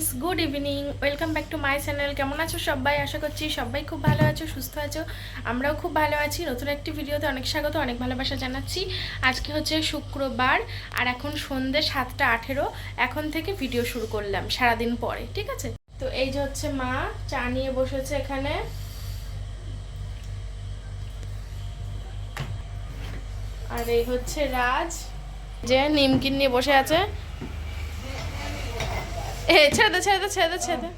Friends good evening welcome back to my channel কেমন আছো সবাই? আশা করছি সবাই খুব ভালো আছো, সুস্থ আছো। আমরাও খুব ভালো আছি। নতুন একটি ভিডিওতে অনেক স্বাগত, অনেক ভালোবাসা জানাচ্ছি। আজকে হচ্ছে শুক্রবার আর এখন সন্ধ্যে সাতটা আঠেরো। এখন থেকে ভিডিও শুরু করলাম সারাদিন পরে, ঠিক আছে? তো এই যে হচ্ছে মা, চা নিয়ে বসেছে এখানে। আর এই হচ্ছে রাজ। যে নিমকিন নিয়ে বসে আছে। এ ছেড়ে দে ছেড়ে দে ছেড়ে দে ছেড়ে দে।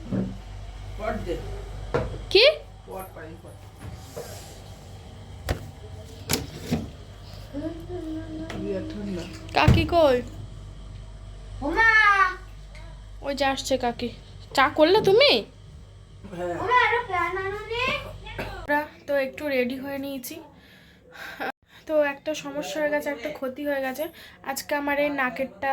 কি? কাকি কই? ওই যে আসছে কাকি। চা করলে তুমি? হ্যাঁ। তো একটু রেডি হয়ে নিয়েছি। তো একটা সমস্যা হয়ে গেছে একটা ক্ষতি হয়ে গেছে। আজকে আমার এই নাকেরটা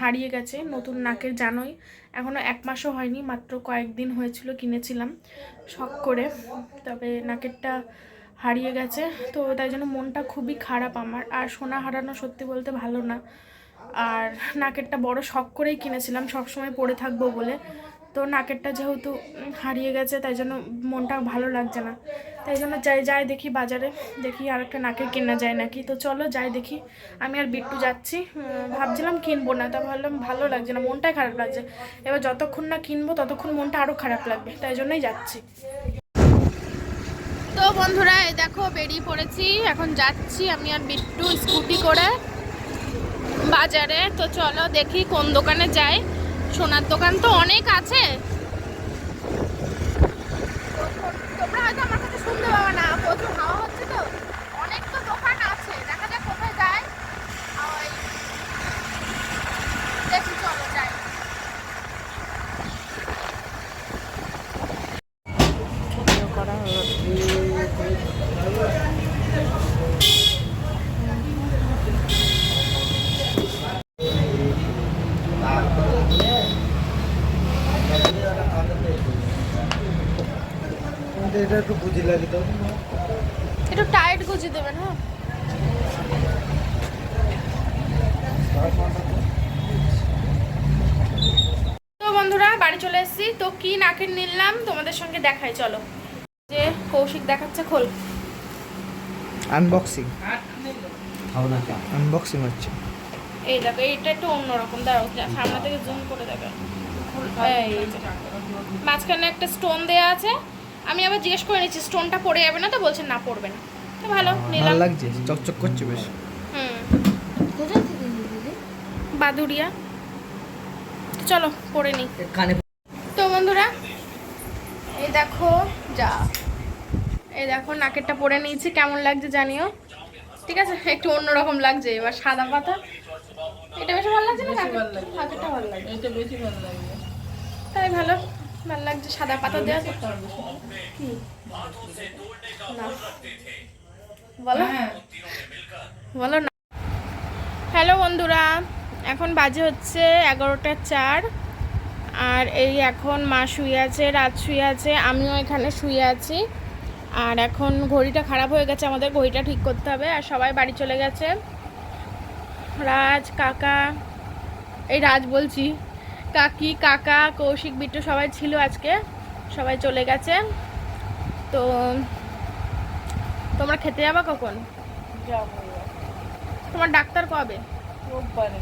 হারিয়ে গেছে, নতুন নাকের জানোই। এখনও এক মাসও হয়নি, মাত্র কয়েকদিন হয়েছিল কিনেছিলাম, শখ করে। তবে নাকেরটা হারিয়ে গেছে, তো তাই জন্য মনটা খুবই খারাপ আমার। আর সোনা হারানো সত্যি বলতে ভালো না। আর নাকেরটা বড় শখ করেই কিনেছিলাম, সবসময় পরে থাকব বলে। তো নাকেরটা যেহেতু হারিয়ে গেছে, তাই জন্য মনটা ভালো লাগছে না। তাই জন্য যাই যাই দেখি বাজারে, দেখি আর একটা নাকের কেনা যায় নাকি। তো চলো যাই দেখি, আমি আর বিট্টু যাচ্ছি। ভাবছিলাম কিনবো না, তা ভাবলাম ভালো লাগছে না, মনটাই খারাপ লাগছে। এবার যতক্ষণ না কিনবো, ততক্ষণ মনটা আরও খারাপ লাগবে, তাই জন্যই যাচ্ছি। তো বন্ধুরা, এই দেখো বেরিয়ে পড়েছি, এখন যাচ্ছি আমি আর বিট্টু স্কুটি করে বাজারে। তো চলো দেখি কোন দোকানে যাই। সোনার দোকান তো অনেক আছে। তোমরা হয়তো আমার কাছে শুনতে পাবে না প্রচুর হাওয়া হচ্ছে তো অনেক তো দোকান আছে দেখা যাক কোথায় যায় আর ওই দেখি চলো যাই করা হলো এটা একটু বুঝি লাগে তো। একটু টাইট গুছিয়ে দেবেন হ্যাঁ। তো বন্ধুরা বাড়ি চলে এসেছি। তো কি নাকের নিলাম তোমাদের সঙ্গে দেখাই চলো। যে কৌশিক দেখাচ্ছে খোল। আনবক্সিং আনবক্সিং হচ্ছে। এই দেখো এইটা একটু অন্যরকম দাঁড়াও সামনে থেকে জুম করে দেখো মাঝখানে একটা স্টোন দেয়া আছে। আমি আবার জিজ্ঞেস করে নিচ্ছি স্টোনটা পড়ে যাবে না তো? বলছেন না পড়বে না। তো ভালো নিলাম। ভালো লাগছে চকচক করছে বেশ। হুম। বাদুড়িয়া। চলো পড়ে নিই। কানে তো বন্ধুরা এই দেখো যা। এই দেখো নাকেরটা পরে নিয়েছি কেমন লাগছে জানিও? ঠিক আছে? একটু অন্যরকম লাগছে এবার সাদা পাতা। এটা বেশি ভালো লাগছে না। হাতেরটা ভালো লাগছে। এটা বেশি ভালো লাগবে তাই ভালো। ভালো লাগছে সাদা পাতা দেওয়া তো। কি? না। বলো। হ্যাঁ। বলো না। হ্যালো বন্ধুরা এখন বাজে হচ্ছে এগারোটা চার আর এই এখন মা শুয়ে আছে রাত শুয়ে আছে আমিও এখানে শুয়ে আছি। আর এখন ঘড়িটা খারাপ হয়ে গেছে আমাদের ঘড়িটা ঠিক করতে হবে আর সবাই বাড়ি চলে গেছে। রাজ কাকা এই রাজ বলছি। কাকি কাকা কৌশিক বিট্টু সবাই ছিল আজকে। সবাই চলে গেছে। তো তোমরা খেতে যাবা কখন। তোমার ডাক্তার কবে? রোববারে।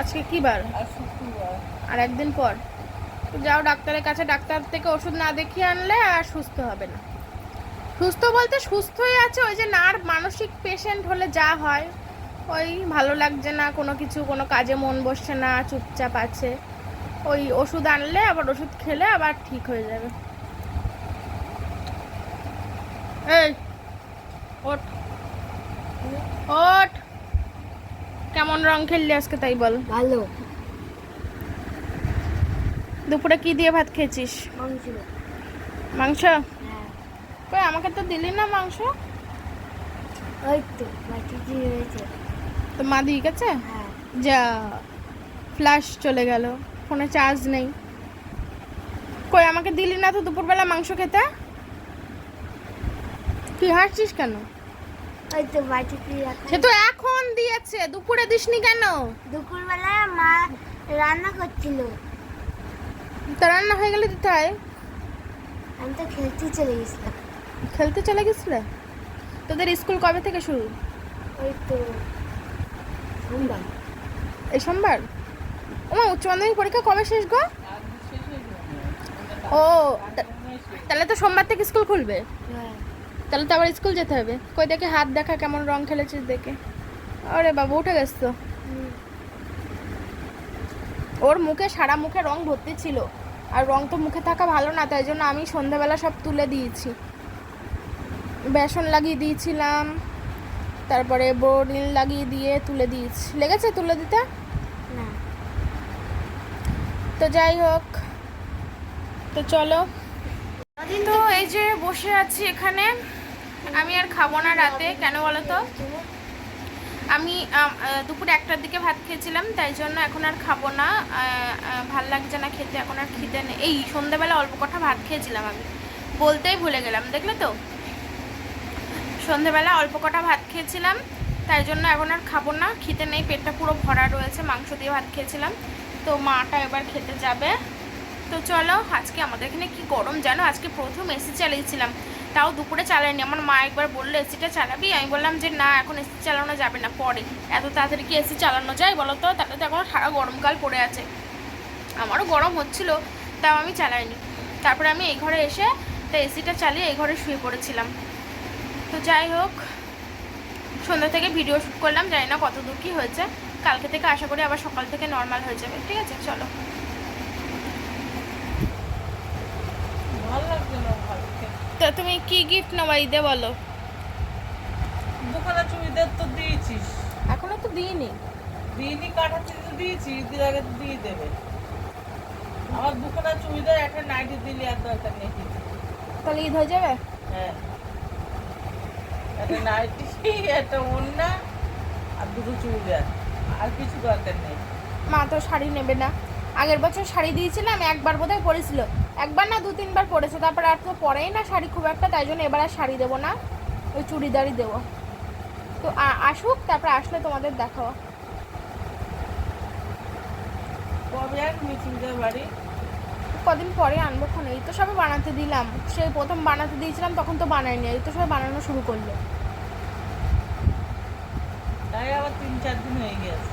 আজকে কি বার? আর একদিন পর? তো যাও ডাক্তারের কাছে। ডাক্তার থেকে ওষুধ না দেখিয়ে আনলে আর সুস্থ হবে না। সুস্থ বলতে সুস্থই আছে ওই যে নার মানসিক পেশেন্ট হলে যা হয়। ওই ভালো লাগছে না কোনো কিছু কোনো কাজে মন বসছে না চুপচাপ আছে। ওই ওষুধ আনলে আবার ওষুধ খেলে আবার ঠিক হয়ে যাবে। এই ওঠ। ওঠ। কেমন রং খেললি আজকে তাই বল? ভালো। দুপুরে কি দিয়ে ভাত খেয়েছিস? মাংস। মাংস? হ্যাঁ। কই আমাকে তো দিলি না মাংস? ওই তো দিয়ে হয়েছে তো মা দিয়ে গেছে? হ্যাঁ। যা ফ্ল্যাশ চলে গেল। ফোনে চার্জ নেই। কই আমাকে দিলি না তো দুপুরবেলা মাংস খেতে? তুই হাসছিস কেন? সে তো এখন দিয়েছে দুপুরে দিসনি কেন? দুপুরবেলা মা রান্না করছিল। তা রান্না হয়ে গেলে দিতে হয়। আমি তো খেলতে চলে গেছিলাম। খেলতে চলে গেছিলে? তোদের স্কুল কবে থেকে শুরু? ওই তো এই সোমবার? ওমা উচ্চ মাধ্যমিক পরীক্ষা কবে শেষ গো? ও তাহলে তো সোমবার থেকে স্কুল খুলবে? হ্যাঁ। তাহলে তো আবার স্কুল যেতে হবে। কই দেখে হাত দেখা কেমন রং খেলেছিস দেখে। আরে বাবা উঠে গেছ তো। ওর মুখে সারা মুখে রং ভর্তি ছিল। আর রং তো মুখে থাকা ভালো না তাই জন্য আমি সন্ধ্যাবেলা সব তুলে দিয়েছি। বেসন লাগিয়ে দিয়েছিলাম। তারপরে বোরিন লাগিয়ে দিয়ে তুলে দিয়েছি। লেগেছে তুলে দিতে? না। তো যাই হোক তো চলো। তো এই যে বসে আছি এখানে। আমি আর খাব না রাতে কেন বলো তো? আমি দুপুরে একটার দিকে ভাত খেয়েছিলাম তাই জন্য এখন আর খাব না। ভালো লাগছে না খেতে এখন আর খিদে নেই। এই সন্ধ্যাবেলা অল্প কটা ভাত খেয়েছিলাম আমি। বলতেই ভুলে গেলাম দেখলে তো? সন্ধ্যাবেলা অল্প কটা ভাত খেয়েছিলাম, তাই জন্য এখন আর খাব না। খেতে নেই, পেটটা পুরো ভরা রয়েছে, মাংস দিয়ে ভাত খেয়েছিলাম। তো মাটা এবার খেতে যাবে। তো চলো, আজকে আমাদের এখানে কি গরম জানো? আজকে প্রথম এসি চালিয়েছিলাম। তাও দুপুরে চালাইনি। আমার মা একবার বলল এসিটা চালাবি? আমি বললাম যে, না, এখন এসি চালানো যাবে না, পরে। এত তাড়াতাড়ি কি এসি চালানো যায় বলো তো? তাহলে তো এখন সারা গরমকাল পড়ে আছে। আমারও গরম হচ্ছিল, তাও আমি চালাইনি। তারপরে আমি এই ঘরে এসে, তা এসিটা চালিয়ে এই ঘরে শুয়ে পড়েছিলাম। তো যাই হোক সন্ধ্যা থেকে ভিডিও শ্যুট করলাম জানি না কত দূর কী হয়েছে। কালকে থেকে আশা করি আবার সকাল থেকে নর্মাল হয়ে যাবে ঠিক আছে? চলো। ভালো লাগছে ভালো খেতে। তো তুমি কি গিফট নেওয়া ঈদে বলো? দোকানে চুড়িদার তো দিয়েছিস। এখনও তো দিইনি। দিইনি কাটাতে তো দিয়েছি ঈদের আগে তো দিয়ে দেবে। আমার দুখানা চুড়িদার একটা নাইটি দিলি আর দরকার নেই। তাহলে ঈদ হয়ে যাবে? হ্যাঁ। একটা নাইটি একটা ওড়না আর দুটো চুড়িদার। আর কিছু দরকার নেই। মা তো শাড়ি নেবে না। আগের বছর শাড়ি দিয়েছিলাম একবার বোধহয় পরেছিল। একবার না দু তিনবার পরেছে। তারপর আর তো পরেই না শাড়ি খুব একটা তাই জন্য এবার আর শাড়ি দেবো না। ওই চুড়িদারই দেবো। তো আসুক তারপর আসলে তোমাদের দেখাবো। কবে আর মিটিংদের বাড়ি? কদিন পরে আনব ফোন এই তো সবে বানাতে দিলাম। সেই প্রথম বানাতে দিয়েছিলাম তখন তো বানাইনি এই তো সবে বানানো শুরু করল। তাই আবার তিন চার দিন হয়ে গেছে।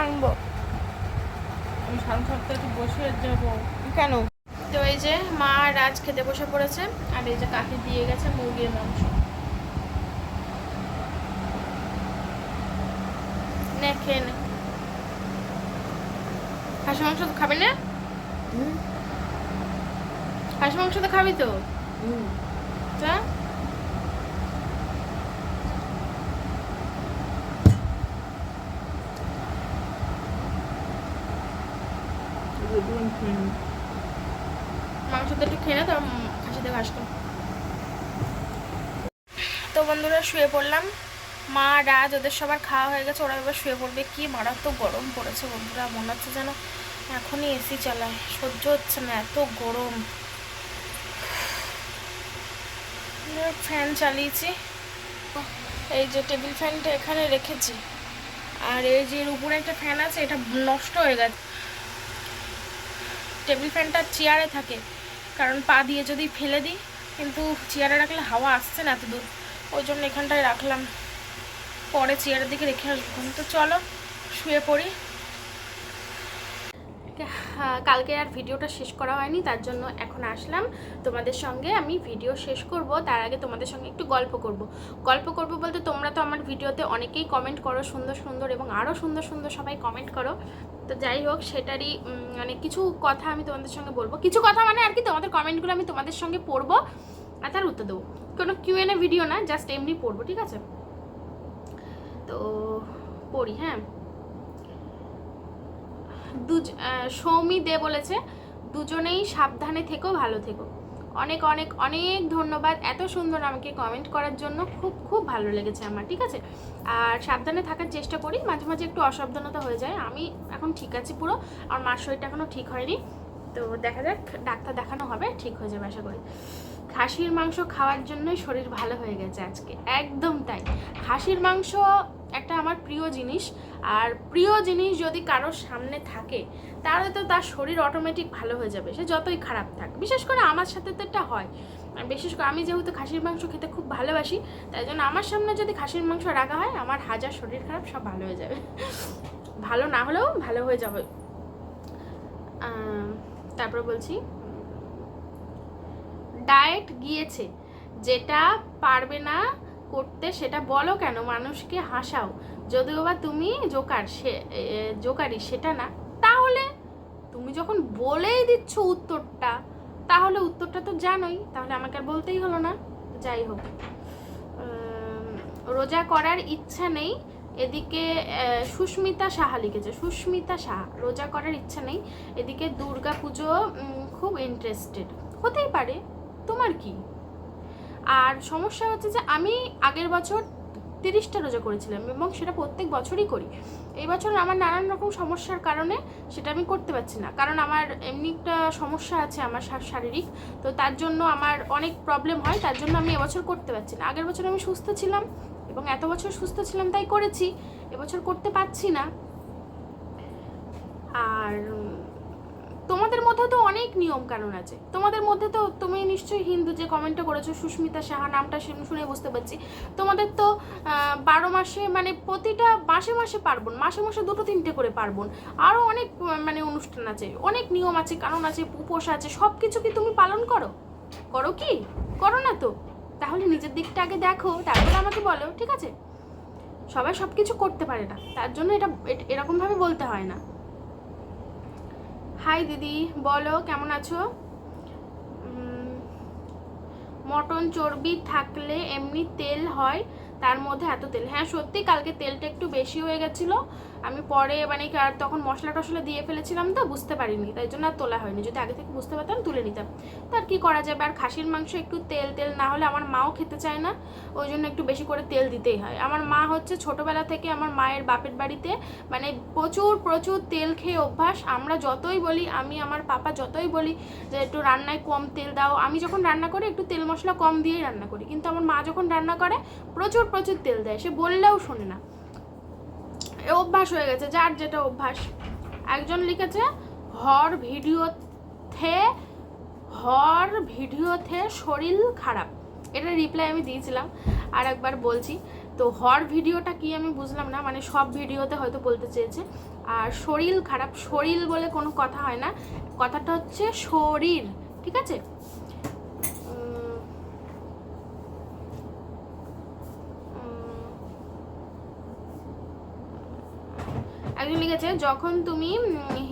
আনব। আমি সামনে সপ্তাহে একটু বসে যাব। কেন? তো এই যে মা আর রাজ খেতে বসে পড়েছে আর এই যে কাকি দিয়ে গেছে মুরগির মাংস। নে খেয়ে নে। মাংস তো খাবি না? হাঁস মাংস তো খাবি তো? তো একটু খেয়ে নে তার খাসিতে ঘাস কর তো বন্ধুরা শুয়ে পড়লাম। মা রাজ ওদের সবার খাওয়া হয়ে গেছে। ওরা এবার শুয়ে পড়বে। কি মারাত্মক গরম পড়েছে বন্ধুরা মনে হচ্ছে যেন এখনই এসি চালায় সহ্য হচ্ছে না, এত গরম। ফ্যান চালিয়েছি। এই যে টেবিল ফ্যানটা এখানে রেখেছি। আর এই যে উপরে একটা ফ্যান আছে, এটা নষ্ট হয়ে গেছে। টেবিল ফ্যানটা চেয়ারে থাকে। কারণ পা দিয়ে যদি ফেলে দিই, কিন্তু চেয়ারে রাখলে হাওয়া আসছে না এত দূর ওই জন্য এখানটায় রাখলাম। পরে চেয়ারের দিকে রেখে আসব। তো চলো, শুয়ে পড়ি। কালকে আর ভিডিওটা শেষ করা হয়নি, তার জন্য এখন আসলাম। তোমাদের সঙ্গে আমি ভিডিও শেষ করব, তার আগে তোমাদের সঙ্গে একটু গল্প করব। গল্প করব বলতে তোমরা তো আমার ভিডিওতে অনেকেই কমেন্ট করো, সুন্দর সুন্দর এবং আরও সুন্দর সুন্দর সবাই কমেন্ট করো। তো যাই হোক, সেটারই মানে কিছু কথা আমি তোমাদের সঙ্গে বলব। কিছু কথা মানে আর কি তোমাদের কমেন্টগুলো আমি তোমাদের সঙ্গে পড়ব আর তার উত্তর দেবো। কোনো কিউএনএ ভিডিও না জাস্ট এমনি পড়ব, ঠিক আছে? তো পড়ি হ্যাঁ? দুজ সৌমি দে বলেছে, দুজনেই সাবধানে থেকো, ভালো থেকো। অনেক অনেক অনেক ধন্যবাদ এত সুন্দর আমাকে কমেন্ট করার জন্য। খুব খুব ভালো লেগেছে আমার, ঠিক আছে? আর সাবধানে থাকার চেষ্টা করি, মাঝে মাঝে একটু অসাবধানতা হয়ে যায়। আমি এখন ঠিক আছি পুরো, আমার মার শরীরটা এখনও ঠিক হয়নি। তো দেখা যাক, ডাক্তার দেখানো হবে, ঠিক হয়ে যাবে আশা করি। খাসির মাংস খাওয়ার জন্যই শরীর ভালো হয়ে গেছে আজকে, একদম তাই। খাসির মাংস একটা আমার প্রিয় জিনিস আর প্রিয় জিনিস যদি কারোর সামনে থাকে, তাহলে তো তার শরীর অটোমেটিক ভালো হয়ে যাবে। সে যতই খারাপ থাক, বিশেষ করে আমার সাথে তো এটা হয়। বিশেষ করে আমি যেহেতু খাসির মাংস খেতে খুব ভালোবাসি, তাই জন্য আমার সামনে যদি খাসির মাংস রাখা হয়, আমার হাজার শরীর খারাপ, সব ভালো হয়ে যাবে। ভালো না হলেও ভালো হয়ে যাবে। তারপর বলছি, ডায়েট গিয়েছে, যেটা পারবে না করতে, সেটা বলো কেন? মানুষকে হাসাও। যদিও বা তুমি জোকার, সে জোকারি সেটা না। তাহলে তুমি যখন বলেই দিচ্ছ উত্তরটা, তাহলে উত্তরটা তো জানোই, তাহলে আমাকে আর বলতেই হলো না। যাই হোক রোজা করার ইচ্ছা নেই। এদিকে সুস্মিতা সাহা লিখেছে, সুস্মিতা সাহা, রোজা করার ইচ্ছা নেই। এদিকে দুর্গা পুজো খুব ইন্টারেস্টেড হতেই পারে, তোমার কি? আর সমস্যা হচ্ছে যে আমি আগের বছর তিরিশটা রোজা করেছিলাম এবং সেটা প্রত্যেক বছরই করি। এই বছর আমার নানান রকম সমস্যার কারণে সেটা আমি করতে পারছি না। কারণ আমার এমনি একটা সমস্যা আছে আমার শারীরিক, তো তার জন্য আমার অনেক প্রবলেম হয়, তার জন্য আমি এবছর করতে পারছি না। আগের বছর আমি সুস্থ ছিলাম এবং এত বছর সুস্থ ছিলাম তাই করেছি, এবছর করতে পারছি না। আর তোমাদের মধ্যে তো অনেক নিয়ম কানুন আছে। তোমাদের মধ্যে তো তুমি নিশ্চয়ই হিন্দু, যে কমেন্টটা করেছ, সুস্মিতা সাহা নামটা শুনে- বুঝতে পারছি। তোমাদের তো বারো মাসে মানে প্রতিটা মাসে মাসে পার্বণ, মাসে মাসে দুটো তিনটে করে পার্বণ। আরও অনেক মানে অনুষ্ঠান আছে, অনেক নিয়ম আছে, কানুন আছে, উপোস আছে সব কিছু কি তুমি পালন করো? করো কি? করো না তো। তাহলে নিজের দিকটা আগে দেখো, তারপরে আমাকে বলো, ঠিক আছে? সবাই সব কিছু করতে পারে না। তার জন্য এটা এরকমভাবে বলতে হয় না। হাই দিদি। বলো, কেমন আছো? মটন চর্বি থাকলে এমনি তেল হয়, তার মধ্যে এত তেল। হ্যাঁ সত্যি কালকে তেলটা একটু বেশি হয়ে গেছিল। আমি পরে মানে আর তখন মশলা টশলা দিয়ে ফেলেছিলাম তো, বুঝতে পারিনি। তাই জন্য আর তোলা হয়নি। যদি আগে থেকে বুঝতে পারতাম, তুলে নিতাম। তার কি করা যাবে? আর খাসির মাংস একটু তেল তেল না হলে আমার মাও খেতে চায় না। ওই জন্য একটু বেশি করে তেল দিতেই হয়। আমার মা হচ্ছে ছোটবেলা থেকে আমার মায়ের বাপের বাড়িতে মানে প্রচুর প্রচুর তেল খেয়ে অভ্যাস। আমরা যতই বলি, আমি, আমার পাপা যতই বলি যে একটু রান্নায় কম তেল দাও। আমি যখন রান্না করি, একটু তেল মশলা কম দিয়েই রান্না করি। কিন্তু আমার মা যখন রান্না করে, প্রচুর প্রচুর তেল দেয়। সে বললেও শোনে না। অভ্যাস হয়ে গেছে, যার যেটা অভ্যাস। একজন লিখেছে হর ভিডিওতে হর ভিডিওতে শরীর খারাপ। এটা রিপ্লাই আমি দিয়েছিলাম, আর একবার বলছি, তো হর ভিডিওটা কি আমি বুঝলাম না মানে সব ভিডিওতে হয়তো বলতে চেয়েছে। আর শরীর খারাপ, শরীর বলে কোনো কথা হয় না। কথাটা হচ্ছে শরীর, ঠিক আছে উম, উম, একজন লিখেছে যখন তুমি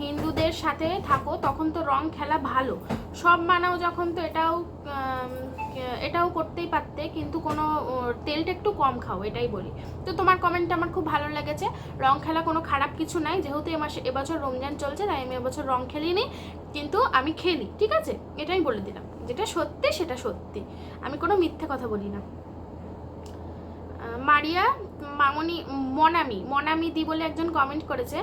হিন্দুদের সাথে থাকো, তখন তো রং খেলা ভালো। সব মানাও যখন তো এটাও এটাও করতেই পারতে, কিন্তু কোনো তেলটা একটু কম খাও, এটাই বলি। তো তোমার কমেন্টটা আমার খুব ভালো লেগেছে। রং খেলা কোনো খারাপ কিছু নাই, যেহেতু এ মাসে এবছর রমজান চলছে, তাই আমি এবছর রং খেলিনি, কিন্তু আমি খেলি, ঠিক আছে? এটাই বলে দিলাম, যেটা সত্যি, সেটা সত্যি। আমি কোনো মিথ্যে কথা বলি না। মারিয়া, মামনি, মনামি মনামি দি বলে একজন কমেন্ট করেছে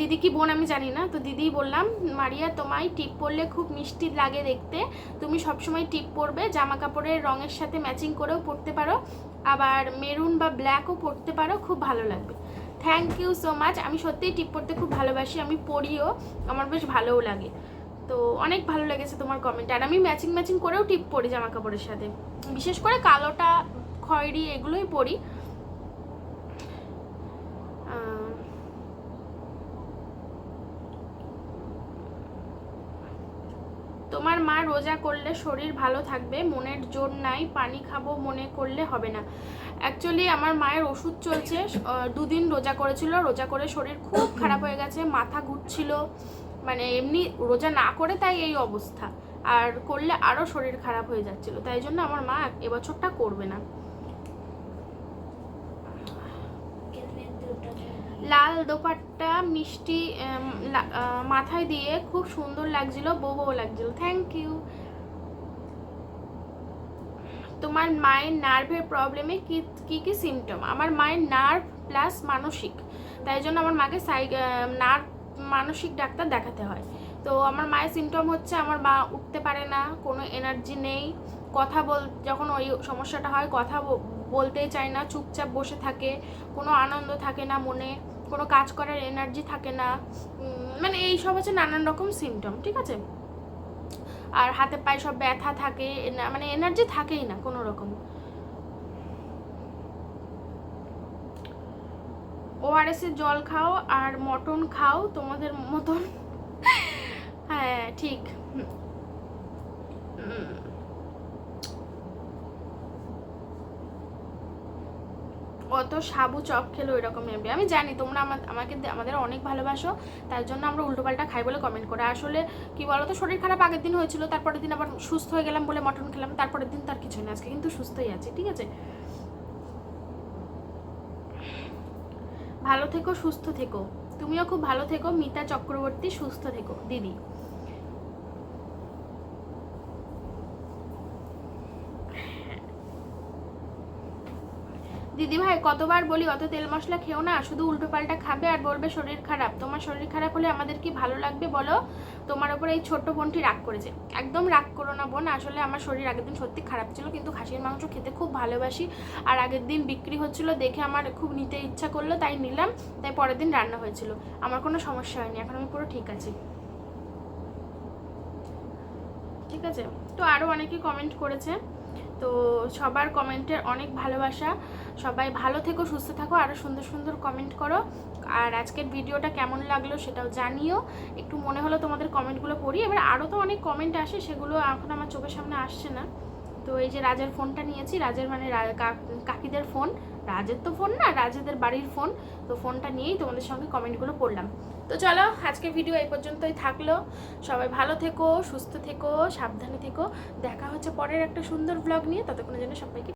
দিদি কি বোন আমি জানি না, তো দিদি বললাম, মারিয়া, তোমায় টিপ পরলে খুব মিষ্টি লাগে দেখতে। তুমি সবসময় টিপ পরবে জামা কাপড়ের রঙের সাথে ম্যাচিং করেও পরতে পারো, আবার মেরুন বা ব্ল্যাকও পরতে পারো, খুব ভালো লাগবে। থ্যাংক ইউ সো মাচ আমি সত্যিই টিপ পরতে খুব ভালোবাসি, আমি পরিও, আমার বেশ ভালোও লাগে। তো অনেক ভালো লেগেছে তোমার কমেন্ট আর আমি ম্যাচিং ম্যাচিং করেও টিপ পরি জামা কাপড়ের সাথে। বিশেষ করে কালোটা, খয়েরি, এগুলোই পরি আহ, তোমার মা রোজা করলে শরীর ভালো থাকবে, মনের জোর নাই, পানি খাব মনে করলে হবে না। অ্যাকচুয়ালি আমার মায়ের ওষুধ চলছে দুদিন রোজা করেছিল, রোজা করে শরীর খুব খারাপ হয়ে গেছে, মাথা ঘুরছিল মানে এমনি রোজা না করে তাই এই অবস্থা। আর করলে আরও শরীর খারাপ হয়ে যাচ্ছিল, তাই জন্য আমার মা এবছরটা করবে না। লাল দোপাট্টা মিষ্টি মাথায় দিয়ে খুব সুন্দর লাগছিল, বউ বউ লাগছিল। থ্যাংক ইউ তোমার মায়ের নার্ভের প্রবলেমে কি কি কি সিমটম আমার মায়ের নার্ভ প্লাস মানসিক। তাই জন্য আমার মাকে সাই নার্ভ মানসিক ডাক্তার দেখাতে হয়। তো আমার মায়ের সিমটম হচ্ছে, আমার মা উঠতে পারে না, কোনো এনার্জি নেই। কথা বল, যখন ওই সমস্যাটা হয়, কথা বলতেই চায় না, চুপচাপ বসে থাকে, কোনো আনন্দ থাকে না মনে। কোনো কাজ করার এনার্জি থাকে না। মানে এই সব হচ্ছে নানান রকম সিমটম ঠিক আছে? আর হাতে পায়ে সব ব্যথা থাকে মানে এনার্জি থাকেই না কোনো রকম। ওআরএস এর জল খাও আর মটন খাও তোমাদের মতন। হ্যাঁ ঠিক হুম। হুম। অত সাবু চপ খেলে ওই রকম নেবে। আমি জানি তোমরা আমা- আমাকে আমাদের অনেক ভালোবাসো, তার জন্য আমরা উল্টোপাল্টা খাই বলে কমেন্ট করে। আসলে কি বলতো, শরীর খারাপ আগের দিন হয়েছিল, তারপরের দিন আবার সুস্থ হয়ে গেলাম বলে মটন খেলাম, তারপরের দিন তার কিছু না, আজকে কিন্তু সুস্থই আছে, ঠিক আছে? ভালো থেকো, সুস্থ থেকো। তুমিও খুব ভালো থেকো, মিতা চক্রবর্তী, সুস্থ থেকো। দিদি। দিদি ভাই কতবার বলি, অত তেল মশলা খেও না, শুধু উল্টো পাল্টা খাবে আর বলবে শরীর খারাপ। তোমার শরীর খারাপ হলে আমাদের কি ভালো লাগবে বলো? তোমার ওপর এই ছোট্ট বোনটি রাগ করেছে। একদম রাগ করো না বোন, আসলে আমার শরীর আগের দিন সত্যি খারাপ ছিল, কিন্তু খাসির মাংস খেতে খুব ভালোবাসি। আর আগের দিন বিক্রি হচ্ছিল দেখে আমার খুব নিতে ইচ্ছা করল, তাই নিলাম, তাই পরের দিন রান্না হয়েছিল। আমার কোনো সমস্যা হয়নি, এখন আমি পুরো ঠিক আছি। ঠিক আছে? তো আরও অনেকে কমেন্ট করেছে। তো সবার কমেন্টের অনেক ভালোবাসা। সবাই ভালো থেকো, সুস্থ থাকো আরও সুন্দর সুন্দর কমেন্ট করো। আর আজকের ভিডিওটা কেমন লাগল সেটাও জানিও। একটু মনে হলো তোমাদের কমেন্টগুলো পড়ি। এবার আরও তো অনেক কমেন্ট আসে, সেগুলো এখন আমার চোখের সামনে আসছে না। তো এই যে রাজার ফোনটা নিয়েছি, রাজার মানে কাকিদের ফোন। রাজের তো ফোন না, রাজেদের বাড়ির ফোন তো ফোনটা নিয়েই তোমাদের সঙ্গে কমেন্টগুলো পড়লাম তো চলো, আজকে ভিডিও এই পর্যন্তই থাকল। সবাই ভালো থেকো, সুস্থ থেকো, সাবধানে থেকো। দেখা হচ্ছে পরের একটা সুন্দর ব্লগ নিয়ে। ততক্ষণের জন্য সবাইকে